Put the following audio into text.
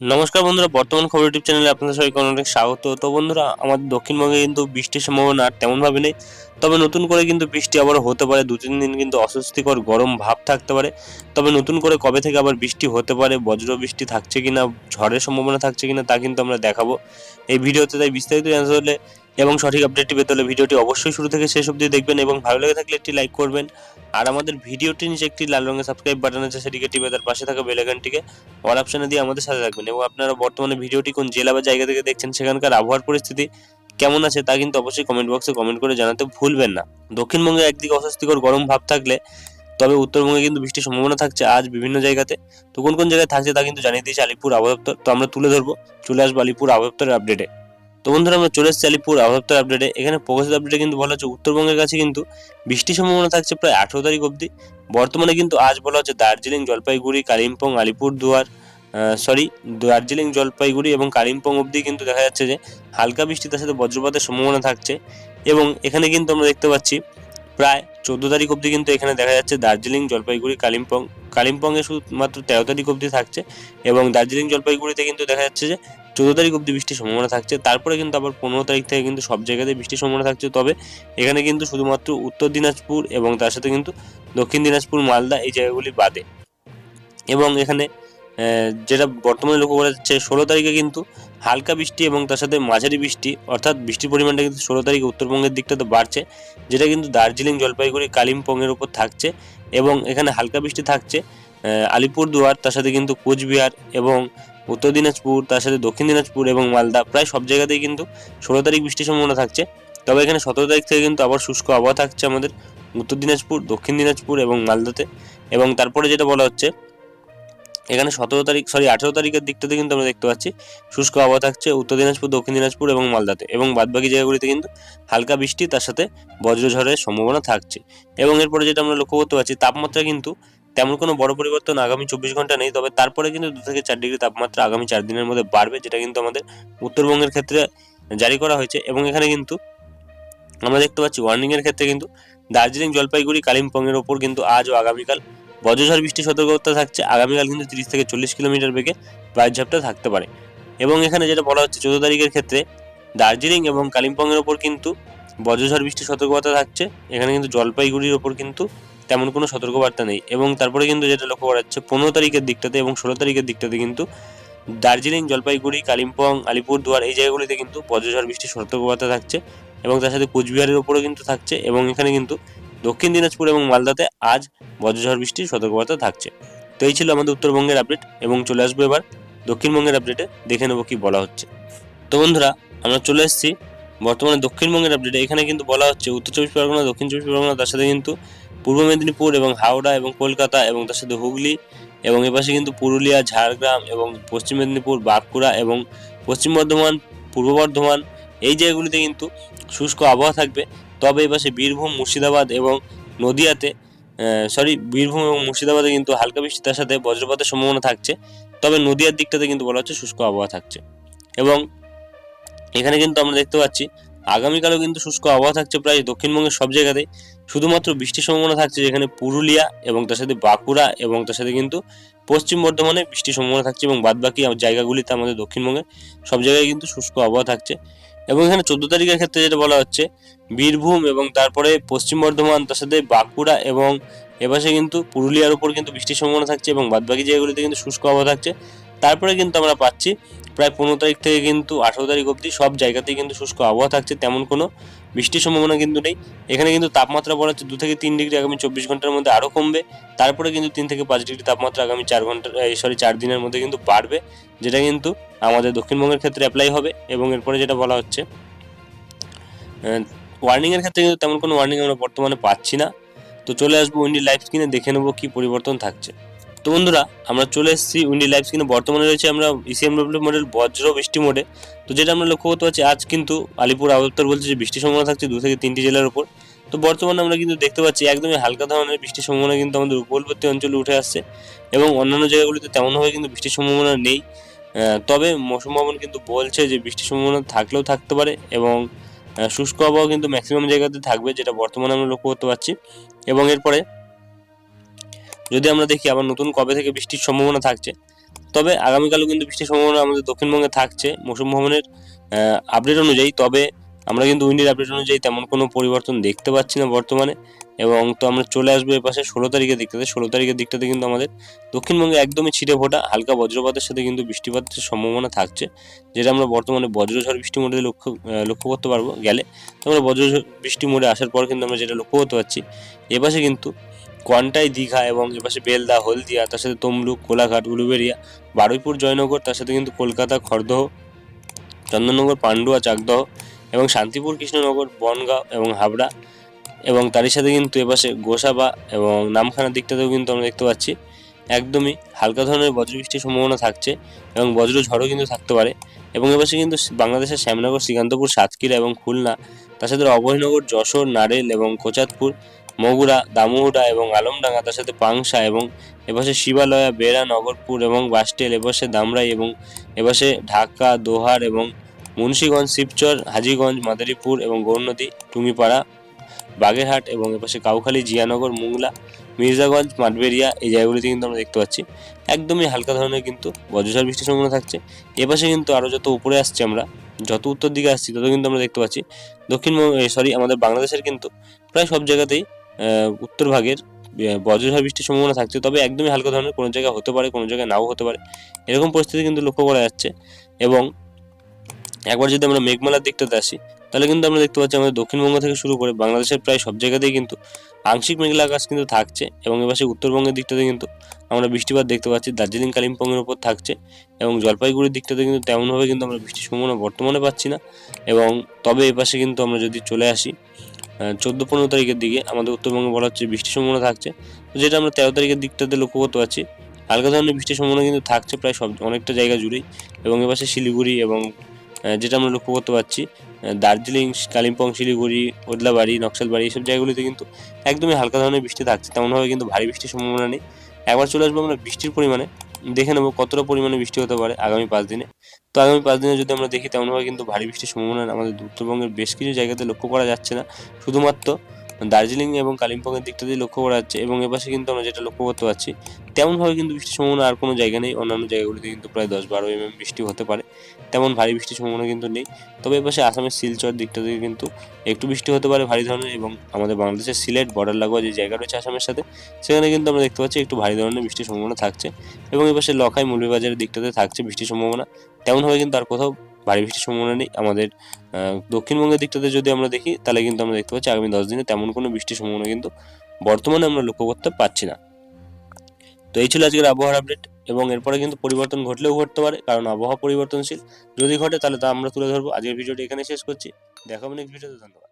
নমস্কার বন্ধুরা, বর্তমান খবর ইউটিউব চ্যানেলে আপনাদের সবাইকে অনেক স্বাগত। তো বন্ধুরা আমাদের দক্ষিণবঙ্গে কিন্তু বৃষ্টির সম্ভাবনা আর তেমনভাবে নেই। তবে নতুন করে কিন্তু বৃষ্টি আবার হতে পারে, দু তিন দিন কিন্তু অস্বস্তিকর গরম ভাব থাকতে পারে। তবে নতুন করে কবে থেকে আবার বৃষ্টি হতে পারে বজ্র বৃষ্টি থাকছে কিনা, ঝড়ের সম্ভাবনা থাকছে কিনা, তা কিন্তু আমরা দেখাবো। এই ভিডিওতে তাই বিস্তারিত জানতে হলে এবং সঠিক আপডেটটি পেতে হলে ভিডিওটি অবশ্যই শুরু থেকে শেষ অবধি দেখবেন এবং ভালো লেগে থাকলে একটি লাইক করবেন। আর আমাদের ভিডিওটি নিচে একটি লাল রঙের সাবস্ক্রাইব বাটন আছে, সেটিকে টিপে তার পাশে থাকা বেল আইকনটিকে অল অপশনে দিয়ে আমাদের সাথে থাকবেন। এবং আপনারা বর্তমানে ভিডিওটি কোন জেলা বা জায়গা থেকে দেখছেন, সেখানকার আবহাওয়ার পরিস্থিতি কেমন আছে তা কিন্তু অবশ্যই কমেন্ট বক্সে কমেন্ট করে জানাতে ভুলবেন না। দক্ষিণবঙ্গে একদিকে অস্বস্তিকর গরম ভাব থাকলে, তবে উত্তরবঙ্গে কিন্তু বৃষ্টির সম্ভাবনা থাকছে আজ বিভিন্ন জায়গাতে। তো কোন কোন জায়গায় থাকছে তা কিন্তু জানিয়ে দিয়েছে আলিপুর আবহাওয়া দপ্তর। তো আমরা তুলে ধরবো। চলে আসব আলিপুর আবহাওয়া দপ্তরের আপডেটে তো বন্ধুরা, আমরা চলে এসেছি আলিপুর আবহাওয়া আপডেটে এখানে প্রকাশিত আপডেটে কিন্তু বলা হচ্ছে, উত্তরবঙ্গের কাছে কিন্তু বৃষ্টির সম্ভাবনা থাকছে প্রায় আঠেরো তারিখ অবধি। বর্তমানে কিন্তু আজ বলা হচ্ছে, দার্জিলিং, জলপাইগুড়ি, কালিম্পং, আলিপুরদুয়ার সরি দার্জিলিং, জলপাইগুড়ি এবং কালিম্পং অবধি কিন্তু দেখা যাচ্ছে যে হালকা বৃষ্টি তার সাথে বজ্রপাতের সম্ভাবনা থাকছে। এবং এখানে কিন্তু আমরা দেখতে পাচ্ছি, প্রায় চোদ্দ তারিখ অবধি কিন্তু এখানে দেখা যাচ্ছে দার্জিলিং, জলপাইগুড়ি, কালিম্পং। কালিম্পংয়ে শুধুমাত্র তেরো তারিখ অবধি থাকছে এবং দার্জিলিং, জলপাইগুড়িতে কিন্তু দেখা যাচ্ছে যে চোদ্দ তারিখ অবধি বৃষ্টির সম্ভাবনা থাকছে। তারপরে কিন্তু আবার পনেরো তারিখ থেকে কিন্তু সব জায়গাতে বৃষ্টির সম্ভাবনা থাকছে। তবে এখানে কিন্তু শুধুমাত্র উত্তর দিনাজপুর এবং তার সাথে কিন্তু দক্ষিণ দিনাজপুর, মালদা এই জায়গাগুলি বাদে। এবং এখানে যেটা বর্তমানে লক্ষ্য করা যাচ্ছে, ষোলো তারিখে কিন্তু হালকা বৃষ্টি এবং তার সাথে মাঝারি বৃষ্টি, অর্থাৎ বৃষ্টির পরিমাণটা কিন্তু ষোলো তারিখে উত্তরবঙ্গের দিকটাতে বাড়ছে, যেটা কিন্তু দার্জিলিং, জলপাইগুড়ি, কালিম্পংয়ের উপর থাকছে এবং এখানে হালকা বৃষ্টি থাকছে আলিপুরদুয়ার, তার সাথে কিন্তু কোচবিহার এবং উত্তর দিনাজপুর, তার সাথে দক্ষিণ দিনাজপুর এবং মালদা, প্রায় সব জায়গাতেই কিন্তু ষোলো তারিখ বৃষ্টির সম্ভাবনা থাকছে। তবে এখানে সতেরো তারিখ থেকে কিন্তু আবার শুষ্ক আবহাওয়া থাকছে আমাদের উত্তর দিনাজপুর, দক্ষিণ দিনাজপুর এবং মালদাতে। এবং তারপরে যেটা বলা হচ্ছে, এখানে সতেরো তারিখ সরি আঠেরো তারিখের দিকটাতে কিন্তু আমরা দেখতে পাচ্ছি, শুষ্ক আবহাওয়া থাকছে উত্তর দিনাজপুর, দক্ষিণ দিনাজপুর এবং মালদাতে। এবং বাদবাকি জায়গাগুলিতে কিন্তু হালকা বৃষ্টি, তার সাথে বজ্রঝড়ের সম্ভাবনা থাকছে। এবং এরপরে যেটা আমরা লক্ষ্য করতে পারছি, তাপমাত্রা কিন্তু তেমন কোনো বড় পরিবর্তন আগামী চব্বিশ ঘণ্টা নেই, তবে তারপরে কিন্তু দু থেকে চার ডিগ্রি তাপমাত্রা আগামী চার দিনের মধ্যে বাড়বে, যেটা কিন্তু আমাদের উত্তরবঙ্গের ক্ষেত্রে জারি করা হয়েছে। এবং এখানে কিন্তু আমরা দেখতে পাচ্ছি ওয়ার্নিংয়ের ক্ষেত্রে কিন্তু দার্জিলিং জলপাইগুড়ি কালিম্পংয়ের ওপর কিন্তু আজ ও আগামীকাল বজ্রঝড় বৃষ্টি সতর্কতা থাকছে। আগামীকাল কিন্তু তিরিশ থেকে চল্লিশ কিলোমিটার বেগে বায়ু ঝাপটা থাকতে পারে। এবং এখানে যেটা বলা হচ্ছে, চোদ্দ তারিখের ক্ষেত্রে দার্জিলিং এবং কালিম্পংয়ের ওপর কিন্তু বজ্রঝড় বৃষ্টি সতর্কতা থাকছে। এখানে কিন্তু জলপাইগুড়ির ওপর কিন্তু তেমন কোনো সতর্কবার্তা নেই। এবং তারপরে কিন্তু যেটা লক্ষ্য করা যাচ্ছে, পনেরো তারিখের দিকটাতে এবং ষোলো তারিখের দিকটাতে কিন্তু দার্জিলিং, জলপাইগুড়ি, কালিম্পং, আলিপুরদুয়ার এই জায়গাগুলিতে কিন্তু বজ্রঝড় বৃষ্টির সতর্কবার্তা থাকছে এবং তার সাথে কুচবিহারের উপরেও কিন্তু থাকছে এবং এখানে কিন্তু দক্ষিণ দিনাজপুর এবং মালদাতে আজ বজ্রঝড় বৃষ্টির সতর্কবার্তা থাকছে। তো এই ছিল আমাদের উত্তরবঙ্গের আপডেট এবং চলে আসব এবার দক্ষিণবঙ্গের আপডেটে, দেখে নেব কি বলা হচ্ছে। তো বন্ধুরা, আমরা চলে এসেছি বর্তমানে দক্ষিণবঙ্গের আপডেটে। এখানে কিন্তু বলা হচ্ছে, উত্তর চব্বিশ পরগনা, দক্ষিণ চব্বিশ পরগনা, তার সাথে কিন্তু পূর্ব মেদিনীপুর এবং হাওড়া এবং কলকাতা এবং তার সাথে হুগলি এবং এপাশে কিন্তু পুরুলিয়া, ঝাড়গ্রাম এবং পশ্চিম মেদিনীপুর, বাঁকুড়া এবং পশ্চিম বর্ধমান, পূর্ব বর্ধমান এই জায়গাগুলিতে কিন্তু শুষ্ক আবহাওয়া থাকবে। তবে এপাশে বীরভূম, মুর্শিদাবাদ এবং নদিয়াতে সরি বীরভূম এবং মুর্শিদাবাদে কিন্তু হালকা বৃষ্টি তার সাথে বজ্রপাতের সম্ভাবনা থাকছে। তবে নদিয়ার দিকটাতে কিন্তু বলা হচ্ছে শুষ্ক আবহাওয়া থাকছে। এবং এখানে কিন্তু আমরা দেখতে পাচ্ছি আগামীকালও কিন্তু শুষ্ক আবহাওয়া থাকছে প্রায় দক্ষিণবঙ্গের সব জায়গাতে শুধুমাত্র বৃষ্টির সম্ভাবনা থাকছে যেখানে পুরুলিয়া এবং তার সাথে বাঁকুড়া এবং তার সাথে কিন্তু পশ্চিম বর্ধমানে বৃষ্টির সম্ভাবনা থাকছে এবং বাদবাকি জায়গাগুলিতে আমাদের দক্ষিণবঙ্গে সব জায়গায় কিন্তু শুষ্ক আবহাওয়া থাকছে। এবং এখানে চোদ্দ তারিখের ক্ষেত্রে যেটা বলা হচ্ছে, বীরভূম এবং তারপরে পশ্চিম বর্ধমান, তার সাথে বাঁকুড়া এবং এপাশে কিন্তু পুরুলিয়ার উপর কিন্তু বৃষ্টির সম্ভাবনা থাকছে এবং বাদবাকি জায়গাগুলিতে কিন্তু শুষ্ক আবহাওয়া থাকছে। তারপরে কিন্তু আমরা পাচ্ছি প্রায় পনেরো তারিখ থেকে কিন্তু আঠেরো তারিখ অবধি সব জায়গাতেই কিন্তু শুষ্ক আবহাওয়া থাকছে, তেমন কোনো বৃষ্টির সম্ভাবনা কিন্তু নেই। এখানে কিন্তু তাপমাত্রা বলা হচ্ছে দু থেকে তিন ডিগ্রি আগামী চব্বিশ ঘণ্টার মধ্যে আরও কমবে। তারপরে কিন্তু তিন থেকে পাঁচ ডিগ্রি তাপমাত্রা আগামী চার ঘণ্টা সরি চার দিনের মধ্যে কিন্তু বাড়বে, যেটা কিন্তু আমাদের দক্ষিণবঙ্গের ক্ষেত্রে অ্যাপ্লাই হবে এবং এরপরে যেটা বলা হচ্ছে ওয়ার্নিংয়ের ক্ষেত্রে কিন্তু তেমন কোনো ওয়ার্নিং আমরা বর্তমানে পাচ্ছি না। তো চলে আসব উইন্ডি লাইফ স্ক্রিনে দেখে নেব কী পরিবর্তন থাকছে। তো বন্ধুরা, আমরা চলে এসেছি উইন্ডি লাইফ কিন্তু বর্তমানে রয়েছে আমরা E ইসিএমডব্লিউ মডেল বজ্র বৃষ্টি মোডে তো যেটা আমরা লক্ষ্য করতে পারছি, আজ কিন্তু আলিপুর আবহাওয়া বলছে যে বৃষ্টির সম্ভাবনা থাকছে দু থেকে তিনটি জেলার উপর। তো বর্তমানে আমরা কিন্তু দেখতে পাচ্ছি, একদমই হালকা ধরনের বৃষ্টির সম্ভাবনা কিন্তু আমাদের উপকূলবর্তী অঞ্চলে উঠে আসছে এবং অন্যান্য জায়গাগুলিতে তেমনভাবে কিন্তু বৃষ্টির সম্ভাবনা নেই। তবে মৌসুম ভবন কিন্তু বলছে যে বৃষ্টির সম্ভাবনা থাকলেও থাকতে পারে এবং শুষ্ক আবহাওয়া কিন্তু ম্যাক্সিমাম জায়গাতে থাকবে, যেটা বর্তমানে আমরা লক্ষ্য করতে পারছি। এবং এরপরে যদি আমরা দেখি আবার নতুন কবে থেকে বৃষ্টির সম্ভাবনা থাকছে, তবে আগামীকালও কিন্তু বৃষ্টির সম্ভাবনা আমাদের দক্ষিণবঙ্গে থাকছে। মৌসুম ভবনের আপডেট অনুযায়ী, তবে আমরা কিন্তু উইন্ডের আপডেট অনুযায়ী তেমন কোনো পরিবর্তন দেখতে পাচ্ছি না বর্তমানে। এবং তো আমরা চলে আসব এ পাশে ষোলো তারিখের দিকটাতে। ষোলো তারিখের দিকটাতে কিন্তু আমাদের দক্ষিণবঙ্গে একদমই ছিটে ফোটা, হালকা বজ্রপাতের সাথে কিন্তু বৃষ্টিপাতের সম্ভাবনা থাকছে, যেটা আমরা বর্তমানে বজ্রঝড় বৃষ্টি মোডে লক্ষ্য লক্ষ্য করতে পারব গেলে। তো আমরা বজ্রঝড় বৃষ্টি মোডে আসার পর কিন্তু আমরা যেটা লক্ষ্য করতে পারছি এপাশে কিন্তু কোয়ান্টাই দীঘা এবং এপাশে বেলদা, হলদিয়া, তার সাথে তমলুক, কোলাঘাট উলুবেরিয়া বারুইপুর, জয়নগর, তার সাথে কিন্তু কলকাতা, খড়দহ, চন্দননগর, পান্ডুয়া, চাকদহ এবং শান্তিপুর, কৃষ্ণনগর, বনগাঁও এবং হাবড়া এবং তারই সাথে কিন্তু এপাশে গোসাবা এবং নামখানার দিকটাতেও কিন্তু আমরা দেখতে পাচ্ছি। একদমই হালকা ধরনের বজ্রবৃষ্টির সম্ভাবনা থাকছে এবং বজ্র ঝড়ও কিন্তু থাকতে পারে এবং এপাশে কিন্তু বাংলাদেশের শ্যামনগর, শ্রীকান্তপুর, সাতক্ষীরা এবং খুলনা, তার সাথে অভয়নগর, যশোর, নারেল এবং কোচাতপুর মগুরা, দামুহুডা এবং আলমডাঙ্গা, তার সাথে পাংশা এবং এপাশে শিবালয়া, বেড়া, নগরপুর এবং বাসটেল, এপাশে দামরাই এবং এপাশে ঢাকা, দোহার এবং মুন্সীগঞ্জ, শিবচর, হাজিগঞ্জ, মাদারীপুর এবং গৌরনদী, টুঙ্গিপাড়া, বাগেরহাট এবং এপাশে কাউখালী, জিয়ানগর, মুংলা, মির্জাগঞ্জ মাঠবেরিয়া এই জায়গাগুলিতে কিন্তু আমরা দেখতে পাচ্ছি। একদমই হালকা ধরনের কিন্তু বজ্রসার বৃষ্টির সম্ভাবনা থাকছে। এপাশে কিন্তু আরও যত উপরে আসছে আমরা, যত উত্তর দিকে আসছি, তত কিন্তু আমরা দেখতে পাচ্ছি। দক্ষিণ সরি আমাদের বাংলাদেশের কিন্তু প্রায় সব জায়গাতেই উত্তর ভাগের বজ্রঝড় বৃষ্টির সম্ভাবনা থাকছে তবে একদমই হালকা ধরনের কোনো জায়গায় হতে পারে, কোনো জায়গায় নাও হতে পারে। এরকম পরিস্থিতি কিন্তু লক্ষ্য করা যাচ্ছে। এবং একবার যদি আমরা মেঘমালার দিকটাতে আসি, তাহলে কিন্তু আমরা দেখতে পাচ্ছি আমাদের দক্ষিণবঙ্গ থেকে শুরু করে বাংলাদেশের প্রায় সব জায়গাতেই কিন্তু আংশিক মেঘলা আকাশ কিন্তু থাকছে। এবং এপাশে উত্তরবঙ্গের দিকটাতে কিন্তু আমরা বৃষ্টিপাত দেখতে পাচ্ছি, দার্জিলিং, কালিম্পংয়ের উপর থাকছে। এবং জলপাইগুড়ির দিকটাতে কিন্তু তেমনভাবে কিন্তু আমরা বৃষ্টির সম্ভাবনা বর্তমানে পাচ্ছি না। এবং তবে এপাশে কিন্তু আমরা যদি চলে আসি চোদ্দ পনেরো তারিখের দিকে আমাদের উত্তরবঙ্গে বলা হচ্ছে বৃষ্টির সম্ভাবনা থাকছে। তো যেটা আমরা তেরো তারিখের দিকটাতে লক্ষ্য করতে পারছি, হালকা ধরনের বৃষ্টির সম্ভাবনা কিন্তু থাকছে প্রায় সব, অনেকটা জায়গা জুড়েই। এবং এপাশে শিলিগুড়ি এবং যেটা আমরা লক্ষ্য করতে পারছি দার্জিলিং, কালিম্পং, শিলিগুড়ি, ওদলাবাড়ি, নকশালবাড়ি এইসব জায়গাগুলিতে কিন্তু একদমই হালকা ধরনের বৃষ্টি থাকছে। তেমনভাবে কিন্তু ভারী বৃষ্টির সম্ভাবনা নেই। একবার চলে আসব আমরা বৃষ্টির পরিমাণে। দেখে নেব কতটা পরিমাণে বৃষ্টি হতে পারে আগামী পাঁচ দিনে। তো আগামী পাঁচ দিনে যদি আমরা দেখি, তেমনভাবে কিন্তু ভারী বৃষ্টির সম্ভাবনা আমাদের উত্তরবঙ্গের বেশ কিছু জায়গাতে লক্ষ্য করা যাচ্ছে না। শুধুমাত্র দার্জিলিং এবং কালিম্পংয়ের দিয়ে লক্ষ্য করা যাচ্ছে এবং এপাশে কিন্তু আমরা যেটা লক্ষ্য করতে পারছি, তেমনভাবে কিন্তু বৃষ্টির সম্ভাবনা আর কোনো জায়গা নেই। অন্যান্য জায়গাগুলিতে কিন্তু প্রায় দশ বারো এমএম বৃষ্টি হতে পারে। তেমন ভারী বৃষ্টির সম্ভাবনা কিন্তু নেই। তবে এপাশে আসামের শিলচর দিকটা থেকে কিন্তু একটু বৃষ্টি হতে পারে ভারী ধরনের এবং আমাদের বাংলাদেশের সিলেট, বর্ডার লাগোয়া যে জায়গা রয়েছে আসামের সাথে, সেখানে কিন্তু আমরা দেখতে পাচ্ছি একটু ভারী ধরনের বৃষ্টির সম্ভাবনা থাকছে এবং এপাশে লখাই মৌলভীবাজারের দিকটাতে থাকছে বৃষ্টির সম্ভাবনা। তেমনভাবে কিন্তু আর কোথাও ভারী বৃষ্টির সম্ভাবনা নেই। আমাদের দক্ষিণবঙ্গের দিকটাতে যদি আমরা দেখি, তাহলে কিন্তু আমরা দেখতে পাচ্ছি আগামী দশ দিনে তেমন কোনো বৃষ্টির সম্ভাবনা কিন্তু বর্তমানে আমরা লক্ষ্য করতে পারছি না। তো এই ছিল আজকের আবহাওয়ার আপডেট এবং এরপরে কিন্তু পরিবর্তন ঘটলেও ঘটতে পারে, কারণ আবহাওয়া পরিবর্তনশীল। যদি ঘটে, তাহলে তা আমরা তুলে ধরবো। আজকের ভিডিওটি এখানে শেষ করছি। দেখা হবে নেক্সট ভিডিওতে ধন্যবাদ।